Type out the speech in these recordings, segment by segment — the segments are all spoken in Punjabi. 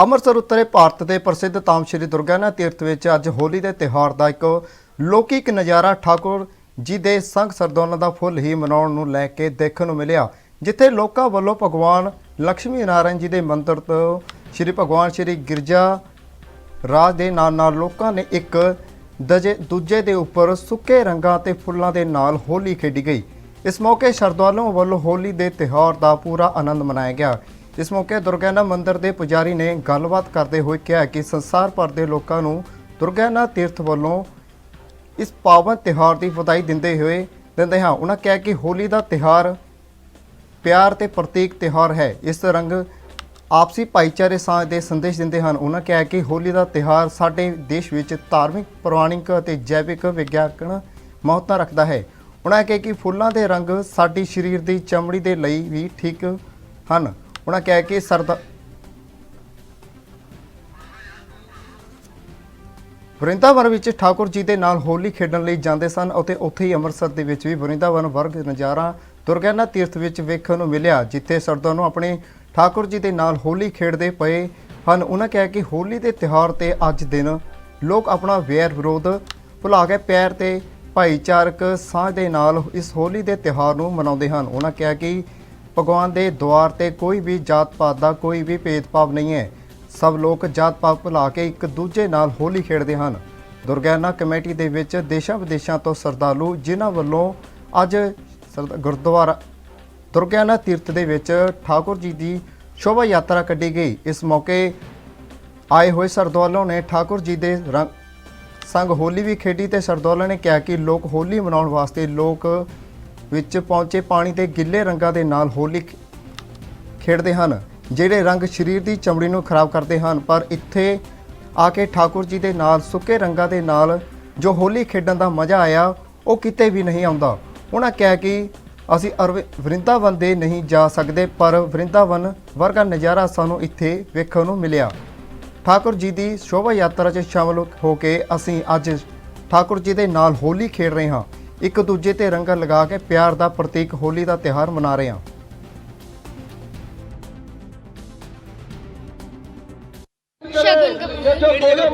ਅੰਮ੍ਰਿਤਸਰ ਉੱਤਰੇ ਭਾਰਤ ਦੇ ਪ੍ਰਸਿੱਧ ਧਾਮ ਸ਼੍ਰੀ ਦੁਰਗਿਆਨਾ ਤੀਰਥ ਵਿੱਚ ਅੱਜ ਹੋਲੀ ਦੇ ਤਿਉਹਾਰ ਦਾ ਇੱਕ ਲੌਕਿਕ ਨਜ਼ਾਰਾ ਠਾਕੁਰ ਜੀ ਦੇ ਸੰਗ ਸਰਦੋਲਾਂ ਦਾ ਫੁੱਲ ਹੀ ਮਨਾਉਣ ਨੂੰ ਲੈ ਕੇ ਦੇਖਣ ਨੂੰ ਮਿਲਿਆ, ਜਿੱਥੇ ਲੋਕਾਂ ਵੱਲੋਂ ਭਗਵਾਨ ਲక్ష్ਮੀ ਨਾਰਾਇਣ ਜੀ ਦੇ ਮੰਦਿਰ ਤੋਂ ਸ਼੍ਰੀ ਭਗਵਾਨ ਸ਼੍ਰੀ ਗਿਰਜਾ ਰਾਜ ਦੇ ਨਾਲ ਨਾਲ ਲੋਕਾਂ ਨੇ ਇੱਕ ਦਜੇ, ਦੂਜੇ ਦੇ ਉੱਪਰ ਸੁੱਕੇ ਰੰਗਾਂ ਤੇ ਫੁੱਲਾਂ ਦੇ ਨਾਲ ਹੋਲੀ ਖੇਡੀ ਗਈ। ਇਸ ਮੌਕੇ ਸ਼ਰਧਾਲੂਆਂ ਵੱਲੋਂ ਹੋਲੀ ਦੇ ਤਿਉਹਾਰ ਦਾ ਪੂਰਾ ਆਨੰਦ ਮਨਾਇਆ ਗਿਆ। ਇਸ ਮੌਕੇ ਦੁਰਗਿਆਨਾ ਮੰਦਿਰ ਦੇ ਪੁਜਾਰੀ ਨੇ ਗੱਲਬਾਤ ਕਰਦੇ ਹੋਏ ਕਿਹਾ ਕਿ ਸੰਸਾਰ ਭਰ ਦੇ ਲੋਕਾਂ ਨੂੰ ਦੁਰਗਿਆਨਾ ਤੀਰਥ ਵੱਲੋਂ ਇਸ ਪਾਵਨ ਤਿਉਹਾਰ ਦੀ ਵਧਾਈ ਦਿੰਦੇ ਹੋਏ ਦਿੰਦੇ ਹਾਂ। ਉਹਨਾਂ ਕਿਹਾ ਕਿ ਹੋਲੀ ਦਾ ਤਿਉਹਾਰ ਪਿਆਰ ਤੇ ਪ੍ਰਤੀਕ ਤਿਉਹਾਰ ਹੈ। ਇਸ ਰੰਗ ਆਪਸੀ ਭਾਈਚਾਰੇ ਸਾਂਝ ਦੇ ਸੰਦੇਸ਼ ਦਿੰਦੇ ਹਨ। ਉਹਨਾਂ ਕਿਹਾ ਕਿ ਹੋਲੀ ਦਾ ਤਿਉਹਾਰ ਸਾਡੇ ਦੇਸ਼ ਵਿੱਚ ਧਾਰਮਿਕ, ਪੌਰਾਣਿਕ ਅਤੇ ਜੈਵਿਕ ਵਿਗਿਆਨਕ ਮਹੱਤਤਾ ਰੱਖਦਾ ਹੈ। ਉਹਨਾਂ ਕਿਹਾ ਕਿ ਫੁੱਲਾਂ ਦੇ ਰੰਗ ਸਾਡੀ ਸਰੀਰ ਦੀ ਚਮੜੀ ਦੇ ਲਈ ਵੀ ਠੀਕ ਹਨ। ਉਹਨਾਂ ਕਿਹਾ ਕਿ ਸਰਦਾ ਵਰਿੰਦਾਵਨ ਵਿੱਚ ਠਾਕੁਰ ਜੀ ਦੇ ਨਾਲ ਹੋਲੀ ਖੇਡਣ ਲਈ ਜਾਂਦੇ ਸਨ ਅਤੇ ਉੱਥੇ ਹੀ ਅੰਮ੍ਰਿਤਸਰ ਦੇ ਵਿੱਚ ਵੀ ਵਰਿੰਦਾਵਨ ਵਰਗ ਨਜ਼ਾਰਾ ਦੁਰਗਿਆਨਾ ਤੀਰਥ ਵਿੱਚ ਵੇਖਣ ਨੂੰ ਮਿਲਿਆ, ਜਿੱਥੇ ਸਰਦਾਂ ਨੂੰ ਆਪਣੇ ਠਾਕੁਰ ਜੀ ਦੇ ਨਾਲ ਹੋਲੀ ਖੇਡਦੇ ਪਏ ਹਨ। ਉਹਨਾਂ ਕਿਹਾ ਕਿ ਹੋਲੀ ਦੇ ਤਿਉਹਾਰ ਤੇ ਅੱਜ ਦਿਨ ਲੋਕ ਆਪਣਾ ਵੈਰ ਵਿਰੋਧ ਭੁਲਾ ਕੇ ਪਿਆਰ ਤੇ ਭਾਈਚਾਰਕ ਸਾਂਝ ਦੇ ਨਾਲ ਇਸ ਹੋਲੀ ਦੇ ਤਿਉਹਾਰ ਨੂੰ ਮਨਾਉਂਦੇ ਹਨ। ਉਹਨਾਂ ਕਿਹਾ ਕਿ ਭਗਵਾਨ ਦੇ ਦੁਆਰ ਤੇ ਕੋਈ ਵੀ ਜਾਤ ਪਾਤ ਦਾ ਕੋਈ ਵੀ ਭੇਦਭਾਵ ਨਹੀਂ ਹੈ। ਸਭ ਲੋਕ ਜਾਤ ਪਾਤ ਭੁਲਾ ਕੇ ਇੱਕ ਦੂਜੇ ਨਾਲ ਹੋਲੀ ਖੇਡਦੇ ਹਨ। ਦੁਰਗਿਆਨਾ ਕਮੇਟੀ ਦੇ ਵਿੱਚ ਦੇਸ਼ਾਂ ਵਿਦੇਸ਼ਾਂ ਤੋਂ ਸਰਦਾਲੂ ਜਿਨ੍ਹਾਂ ਵੱਲੋਂ ਅੱਜ ਸਰਦ- ਗੁਰਦੁਆਰਾ ਦੁਰਗਿਆਨਾ ਤੀਰਥ ਦੇ ਵਿੱਚ ਠਾਕੁਰ ਜੀ ਦੀ ਸ਼ੋਭਾ ਯਾਤਰਾ ਕੱਢੀ ਗਈ। ਇਸ ਮੌਕੇ ਆਏ ਹੋਏ ਸਰਦਾਲੂਆਂ ਨੇ ਠਾਕੁਰ ਜੀ ਦੇ ਰੰਗ ਸੰਗ ਹੋਲੀ ਵੀ ਖੇਡੀ ਤੇ ਸਰਦੌਲਾ ਨੇ ਕਿਹਾ ਕਿ ਲੋਕ ਹੋਲੀ ਮਨਾਉਣ ਵਾਸਤੇ ਲੋਕ ਵਿੱਚ ਪਹੁੰਚੇ ਪਾਣੀ ਦੇ ਗਿੱਲੇ ਰੰਗਾਂ ਦੇ ਨਾਲ ਹੋਲੀ ਖ- ਖੇਡਦੇ ਹਨ, ਜਿਹੜੇ ਰੰਗ ਸਰੀਰ ਦੀ ਚਮੜੀ ਨੂੰ ਖਰਾਬ ਕਰਦੇ ਹਨ। ਪਰ ਇੱਥੇ ਆ ਕੇ ਠਾਕੁਰ ਜੀ ਦੇ ਨਾਲ ਸੁੱਕੇ ਰੰਗਾਂ ਦੇ ਨਾਲ ਜੋ ਹੋਲੀ ਖੇਡਣ ਦਾ ਮਜ਼ਾ ਆਇਆ, ਉਹ ਕਿਤੇ ਵੀ ਨਹੀਂ ਆਉਂਦਾ। ਉਹਨਾਂ ਕਿਹਾ ਕਿ ਅਸੀਂ ਅਰਵ- ਵਰਿੰਦਾਵਨ ਦੇ ਨਹੀਂ ਜਾ ਸਕਦੇ, ਪਰ ਵਰਿੰਦਾਵਨ ਵਰਗਾ ਨਜ਼ਾਰਾ ਸਾਨੂੰ ਇੱਥੇ ਵੇਖਣ ਨੂੰ ਮਿਲਿਆ। ਠਾਕੁਰ ਜੀ ਦੀ ਸ਼ੋਭਾ ਯਾਤਰਾ 'ਚ ਸ਼ਾਮਲ ਹੋ ਕੇ ਅਸੀਂ ਅੱਜ ਠਾਕੁਰ ਜੀ ਦੇ ਨਾਲ ਹੋਲੀ ਖੇਡ ਰਹੇ ਹਾਂ। ਇੱਕ ਦੂਜੇ ਤੇ ਰੰਗ ਲਗਾ ਕੇ ਪਿਆਰ ਦਾ ਪ੍ਰਤੀਕ ਹੋਲੀ ਦਾ ਤਿਹਾਰ ਮਨਾ ਰਹੇ ਹਾਂ। ਸ਼ਗਨ ਕਪੂਰ।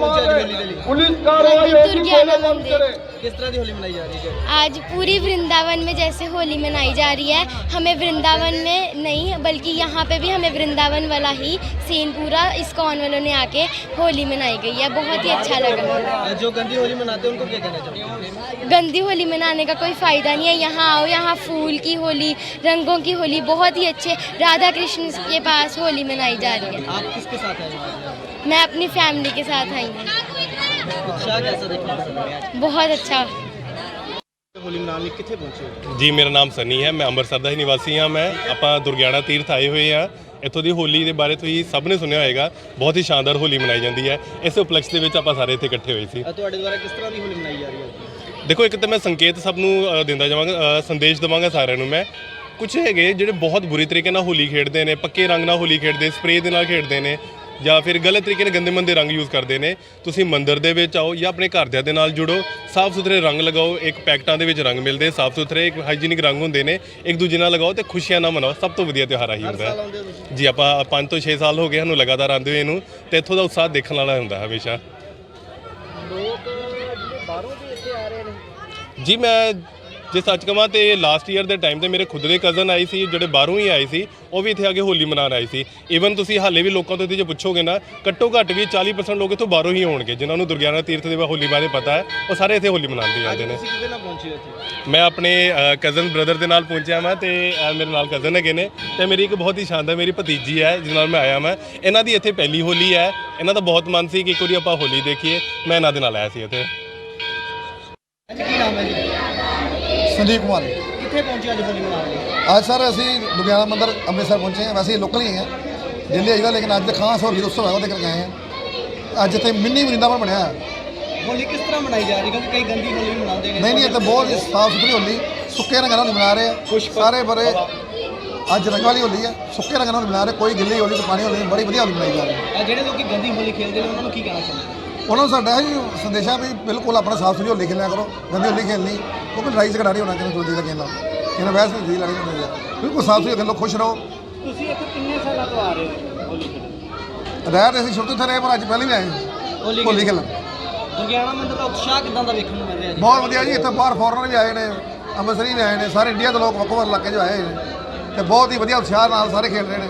ਪੁਲਿਸ ਕਾਰਵਾਈ ਹੋਣੀ ਚਾਹੀਦੀ ਹੈ किस तरह की होली मनाई जा रही है? आज पूरी वृंदावन में जैसे होली मनाई जा रही है हमें वृंदावन में नहीं बल्कि यहाँ पे भी हमें वृंदावन वाला ही सीन पूरा इस्कॉन वालों ने आके होली मनाई गई है बहुत ही अच्छा लगा। जो गंदी होली मनाते हैं उनको क्या कहना चाहिए गंदी होली मनाने का कोई फ़ायदा नहीं है यहाँ आओ यहाँ फूल की होली रंगों की होली बहुत ही अच्छे राधा कृष्ण के पास होली मनाई जा रही है। आप किसके साथ आए मैं अपनी फैमिली के साथ आई हूँ। उत्साह कैसा देखने को मिला है? बहुत अच्छा ਹੋਲੀ ਮਨਾਉਣ ਲਈ ਕਿੱਥੇ ਪਹੁੰਚੇ ਹੋ ਜੀ ਮੇਰਾ ਨਾਮ ਸਨੀ ਹੈ ਮੈਂ ਅੰਮ੍ਰਿਤਸਰ ਦਾ ਹੀ ਨਿਵਾਸੀ ਹਾਂ ਮੈਂ ਆਪਾਂ ਦੁਰਗਿਆਣਾ ਤੀਰਥ ਆਏ ਹੋਏ ਹਾਂ ਇੱਥੋਂ ਦੀ ਹੋਲੀ ਦੇ ਬਾਰੇ ਤੁਸੀਂ ਸਭ ਨੇ ਸੁਣਿਆ ਹੋਏਗਾ ਬਹੁਤ ਹੀ ਸ਼ਾਨਦਾਰ ਹੋਲੀ ਮਨਾਈ ਜਾਂਦੀ ਹੈ ਇਸ ਉਪਲਕਸ਼ ਦੇ ਵਿੱਚ ਆਪਾਂ ਸਾਰੇ ਇੱਥੇ ਇਕੱਠੇ ਹੋਏ ਸੀ ਅ, ਤੁਹਾਡੇ ਦੁਆਰਾ ਕਿਸ ਤਰ੍ਹਾਂ ਦੀ ਹੋਲੀ ਮਨਾਈ ਜਾ ਰਹੀ ਹੈ ਦੇਖੋ ਇੱਕ ਤਾਂ ਮੈਂ ਸੰਕੇਤ ਸਭ ਨੂੰ ਅ, ਦਿੰਦਾ ਜਾਵਾਂਗਾ ਅ, ਸੰਦੇਸ਼ ਦਵਾਂਗਾ ਸਾਰਿਆਂ ਨੂੰ ਮੈਂ ਕੁਝ ਹੈਗੇ ਜਿਹੜੇ ਬਹੁਤ ਬੁਰੀ ਤਰੀਕੇ ਨਾਲ ਹੋਲੀ ਖੇਡਦੇ ਨੇ ਪੱਕੇ ਰੰਗ ਨਾਲ ਹੋਲੀ ਖੇਡਦੇ ਸਪਰੇਅ ਦੇ ਨਾਲ ਖੇਡਦੇ ਨੇ ਜਾਂ ਫਿਰ ਗਲਤ ਤਰੀਕੇ ਨਾਲ ਗੰਦੇ ਮੰਦੇ ਰੰਗ ਯੂਜ਼ ਕਰਦੇ ਨੇ ਤੁਸੀਂ ਮੰਦਿਰ ਦੇ ਵਿੱਚ ਆਓ ਜਾਂ ਆਪਣੇ ਘਰਦਿਆਂ ਦੇ ਨਾਲ ਜੁੜੋ ਸਾਫ਼ ਸੁਥਰੇ ਰੰਗ ਲਗਾਓ ਇੱਕ ਪੈਕਟਾਂ ਦੇ ਵਿੱਚ ਰੰਗ ਮਿਲਦੇ ਸਾਫ਼ ਸੁਥਰੇ ਇੱਕ ਹਾਈਜੀਨਿਕ ਰੰਗ ਹੁੰਦੇ ਨੇ ਇੱਕ ਦੂਜੇ ਨਾਲ ਲਗਾਓ ਤੇ ਖੁਸ਼ੀਆਂ ਨਾਲ ਮਨਾਓ ਸਭ ਤੋਂ ਵਧੀਆ ਤਿਉਹਾਰ ਆਹੀ ਹੁੰਦਾ। ਹੈ ਆਉਂਦੇ ਹੋ ਤੁਸੀਂ? ਜੀ ਆਪਾਂ 5 ਤੋਂ 6 ਸਾਲ ਹੋ ਗਏ ਸਾਨੂੰ ਲਗਾਤਾਰ ਆਉਂਦੇ ਹੋਏ ਨੂੰ ਤੇ ਇੱਥੋਂ ਦਾ ਉਤਸ਼ਾਹ ਦੇਖਣ ਵਾਲਾ ਹੁੰਦਾ ਹਮੇਸ਼ਾ। ਲੋਕ ਜਿਹੜੇ ਬਾਹਰੋਂ ਵੀ ਇੱਥੇ ਆ ਰਹੇ ਨੇ। ਜੀ ਮੈਂ ਜੇ ਸੱਚ ਕਹਾਂ ਤੇ ਲਾਸਟ ਈਅਰ ਦੇ ਟਾਈਮ ਤੇ ਮੇਰੇ ਖੁਦ ਦੇ ਕਜ਼ਨ ਆਏ ਸੀ ਜਿਹੜੇ ਬਾਹਰੋਂ ਹੀ ਆਏ ਸੀ ਉਹ ਵੀ ਇੱਥੇ ਆ ਕੇ ਹੋਲੀ ਮਨਾਉਣ ਆਏ ਸੀ। ਈਵਨ ਤੁਸੀਂ ਹਾਲੇ ਵੀ ਲੋਕਾਂ ਤੋਂ ਇੱਥੇ ਜੇ ਪੁੱਛੋਗੇ ਨਾ ਘੱਟੋ ਘੱਟ ਵੀ 40% ਲੋਕ ਇੱਥੋਂ ਬਾਹਰੋਂ ਹੀ ਹੋਣਗੇ ਜਿਨ੍ਹਾਂ ਨੂੰ ਦੁਰਗਿਆਨਾ ਤੀਰਥ ਦੇ ਹੋਲੀ ਬਾਰੇ ਪਤਾ ਹੈ ਉਹ ਸਾਰੇ ਇੱਥੇ ਹੋਲੀ ਅੱਜ ਆਉਂਦੇ ਨੇ। ਤੁਸੀਂ ਕਿਹਦੇ ਨਾਲ ਪਹੁੰਚੇ ਹੋ ਇੱਥੇ? ਮੈਂ ਆਪਣੇ ਕਜ਼ਨ ਬ੍ਰਦਰ ਦੇ ਨਾਲ ਪਹੁੰਚਿਆ ਮੈਂ ਤੇ ਮੇਰੇ ਨਾਲ ਕਜ਼ਨ ਹੈਗੇ ਨੇ ਤੇ ਮੇਰੀ ਇੱਕ ਬਹੁਤ ਹੀ ਸ਼ਾਨਦਾਰ ਮੇਰੀ ਭਤੀਜੀ ਹੈ ਜਿਸ ਨਾਲ ਮੈਂ ਆਇਆ ਮੈਂ ਇਹਨਾਂ ਦੀ ਇੱਥੇ ਪਹਿਲੀ ਹੋਲੀ ਹੈ ਇਹਨਾਂ ਦਾ ਬਹੁਤ ਮਨ ਸੀ ਕਿ ਇੱਕ ਵਾਰੀ ਆਪਾਂ ਹੋਲੀ ਦੇਖੀਏ ਮੈਂ ਇਹਨਾਂ ਦੇ ਨਾਲ ਆਇਆ ਸੀ ਇੱਥੇ। ਕੀ ਨਾਮ ਹੈ ਜੀ? ਸੰਦੀਪ ਕੁਮਾਰ ਕਿੱਥੇ ਪਹੁੰਚੇ ਅੱਜ ਹੋਲੀ ਮਨਾਉਣ ਲਈ ਅੱਜ ਸਰ ਅਸੀਂ ਲੁਧਿਆਣਾ ਮੰਦਿਰ ਅੰਮ੍ਰਿਤਸਰ ਪਹੁੰਚੇ ਹਾਂ। ਵੈਸੇ ਲੋਕਲ ਹੀ ਹਾਂ ਦਿੱਲੀ ਆਈਦਾ ਲੇਕਿਨ ਅੱਜ ਤੇ ਖਾਸ ਹੋਲੀ ਦਾ ਉਤਸਵ ਹੈ ਉਹਦੇ ਕਰਕੇ ਆਏ ਹਾਂ। ਅੱਜ ਇੱਥੇ ਮਿੰਨੀ ਵਰਿੰਦਾਵਨ ਬਣਿਆ ਹੈ। ਹੋਲੀ ਕਿਸ ਤਰ੍ਹਾਂ ਮਨਾਈ ਜਾ ਰਹੀ? ਕਿਉਂਕਿ ਕਈ ਗੰਦੀ ਹੋਲੀ ਵੀ ਮਨਾਉਂਦੇ ਨੇ। ਨਹੀਂ ਨਹੀਂ ਇੱਥੇ ਬਹੁਤ ਸਾਫ਼ ਸੁਥਰੀ ਹੋਲੀ। ਸੁੱਕੇ ਰੰਗਾਂ ਨਾਲ ਮਨਾ ਰਹੇ ਆ। ਸਾਰੇ ਬਰੇ ਅੱਜ ਰੰਗ ਵਾਲੀ ਹੋਲੀ ਹੈ ਸੁੱਕੇ ਰੰਗਾਂ ਨਾਲ ਮਨਾ ਰਹੇ। ਕੋਈ ਗਿੱਲੀ ਹੋਲੀ ਤੇ ਪਾਣੀ ਹੋਲੀ ਨਹੀਂ, ਬੜੀ ਵਧੀਆ ਹੋਲੀ ਮਨਾਈ ਜਾ ਰਹੀ ਹੈ। ਜਿਹੜੇ ਲੋਕੀ ਗੰਦੀ ਹੋਲੀ ਖੇਡਦੇ ਨੇ ਉਹਨਾਂ ਨੂੰ ਕੀ ਕਹਿਣਾ ਚਾਹੁੰਦੇ ਉਹਨਾਂ ਨੂੰ ਸਾਡਾ ਇਹ ਸੰਦੇਸ਼ਾ ਵੀ ਬਿਲਕੁਲ ਆਪਣਾ ਸਾਫ਼ ਸੁਥਰੀ ਹੋਲੀ ਖੇਲਿਆ ਕਰੋ। ਗੰਦੀ ਹੋਲੀ ਖੇਲਣੀ। ਕਿਉਂਕਿ ਲੜਾਈ ਝਗੜਾ ਨਹੀਂ ਹੋਣਾ ਚਾਹੀਦਾ ਦੂਜੀ ਦਾ ਖੇਲਣਾ ਇਹਨਾਂ ਵੈਸੇ ਨਹੀਂ ਲੜਾਈ ਹੋਣੀ ਚਾਹੀਦੀ ਬਿਲਕੁਲ ਸਾਫ਼ ਸੁਥਰੀ ਖੇਲੋ ਖੁਸ਼ ਰਹੋ। ਤੁਸੀਂ ਇੱਥੇ ਕਿੰਨੇ ਸਾਲਾਂ ਤੋਂ ਆ ਰਹੇ ਹੋ ਹੋਲੀ ਖੇਡਣ? ਰਹਿ ਤੇ ਅਸੀਂ ਸ਼ੁਰੂ ਤੋਂ ਇੱਥੇ ਰਹੇ ਪਰ ਅੱਜ ਪਹਿਲੀ ਵੀ ਆਏ ਹਾਂ। ਹੋਲੀ ਹੋਲੀ ਖੇਲਣ ਦੁਰਗਿਆਣਾ ਮੰਦਿਰ ਦਾ ਉਤਸ਼ਾਹ ਕਿਦਾਂ ਦਾ ਵੇਖਣ ਨੂੰ ਮਿਲ ਰਿਹਾ ਜੀ? ਬਹੁਤ ਵਧੀਆ ਜੀ ਇੱਥੇ ਬਾਹਰ ਫੋਰਨਰ ਵੀ ਆਏ ਨੇ ਅੰਮ੍ਰਿਤਸਰੀ ਵੀ ਆਏ ਨੇ ਸਾਰੇ ਇੰਡੀਆ ਦੇ ਲੋਕ ਵੱਖ ਵੱਖ ਇਲਾਕੇ 'ਚੋਂ ਆਏ ਨੇ। ਤੇ ਬਹੁਤ ਹੀ ਵਧੀਆ ਉਤਸ਼ਾਹ ਨਾਲ ਸਾਰੇ ਖੇਡ ਰਹੇ ਨੇ।